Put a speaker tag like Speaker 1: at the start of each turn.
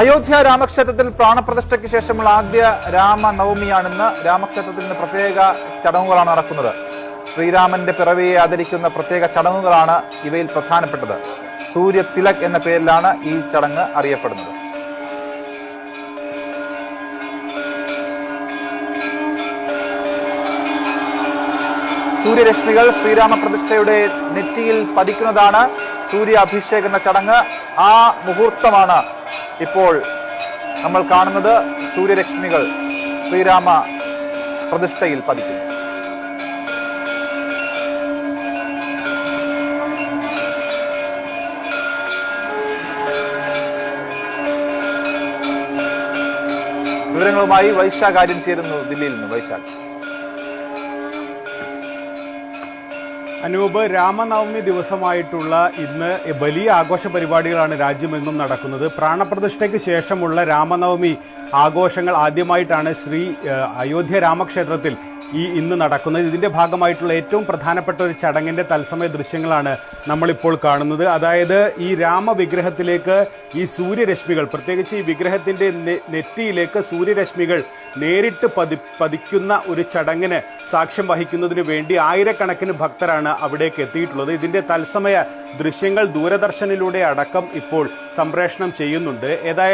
Speaker 1: അയോധ്യ രാമക്ഷേത്രത്തിൽ പ്രാണപ്രതിഷ്ഠയ്ക്ക് ശേഷമുള്ള ആദ്യ രാമനവമിയാണിന്ന് രാമക്ഷേത്രത്തിൽ നിന്ന് പ്രത്യേക ചടങ്ങുകളാണ് നടക്കുന്നത്. ശ്രീരാമന്റെ പിറവിയെ ആദരിക്കുന്ന പ്രത്യേക ചടങ്ങുകളാണ് ഇവയിൽ പ്രധാനപ്പെട്ടത്. സൂര്യ തിലക് എന്ന പേരിലാണ് ഈ ചടങ്ങ് അറിയപ്പെടുന്നത്. സൂര്യരശ്മികൾ ശ്രീരാമ പ്രതിഷ്ഠയുടെ നെറ്റിയിൽ പതിക്കുന്നതാണ് സൂര്യ അഭിഷേക് എന്ന ചടങ്ങ്. ആ മുഹൂർത്തമാണ് ഇപ്പോൾ നമ്മൾ കാണുന്നത് സൂര്യരശ്മികൾ ശ്രീരാമ പ്രതിഷ്ഠയിൽ പതിക്കുന്നു. വിവരങ്ങളുമായി വൈശാഖ് ആര്യം ചേരുന്നു ദില്ലിയിൽ നിന്ന്. വൈശാഖ്.
Speaker 2: അനൂപ് രാമനവമി ദിവസമായിട്ടുള്ള ഇന്ന് വലിയ ആഘോഷ പരിപാടികളാണ് രാജ്യമെങ്ങും നടക്കുന്നത്. പ്രാണപ്രതിഷ്ഠയ്ക്ക് ശേഷമുള്ള രാമനവമി ആഘോഷങ്ങൾ ആദ്യമായിട്ടാണ് ശ്രീ അയോധ്യ രാമക്ഷേത്രത്തിൽ ഈ ഇന്ന് നടക്കുന്നത്. ഇതിന്റെ ഭാഗമായിട്ടുള്ള ഏറ്റവും പ്രധാനപ്പെട്ട ഒരു ചടങ്ങിന്റെ തത്സമയ ദൃശ്യങ്ങളാണ് നമ്മളിപ്പോൾ കാണുന്നത്. അതായത് ഈ രാമവിഗ്രഹത്തിലേക്ക് ഈ സൂര്യരശ്മികൾ പ്രത്യേകിച്ച് ഈ വിഗ്രഹത്തിന്റെ നെറ്റിയിലേക്ക് സൂര്യരശ്മികൾ നേരിട്ട് പതി പതിക്കുന്ന ഒരു ചടങ്ങിന് സാക്ഷ്യം വഹിക്കുന്നതിന് വേണ്ടി ആയിരക്കണക്കിന് ഭക്തരാണ് അവിടേക്ക് എത്തിയിട്ടുള്ളത്. ഇതിന്റെ തത്സമയ ദൃശ്യങ്ങൾ ദൂരദർശനിലൂടെ അടക്കം ഇപ്പോൾ സംപ്രേഷണം ചെയ്യുന്നുണ്ട്. ഏതായാലും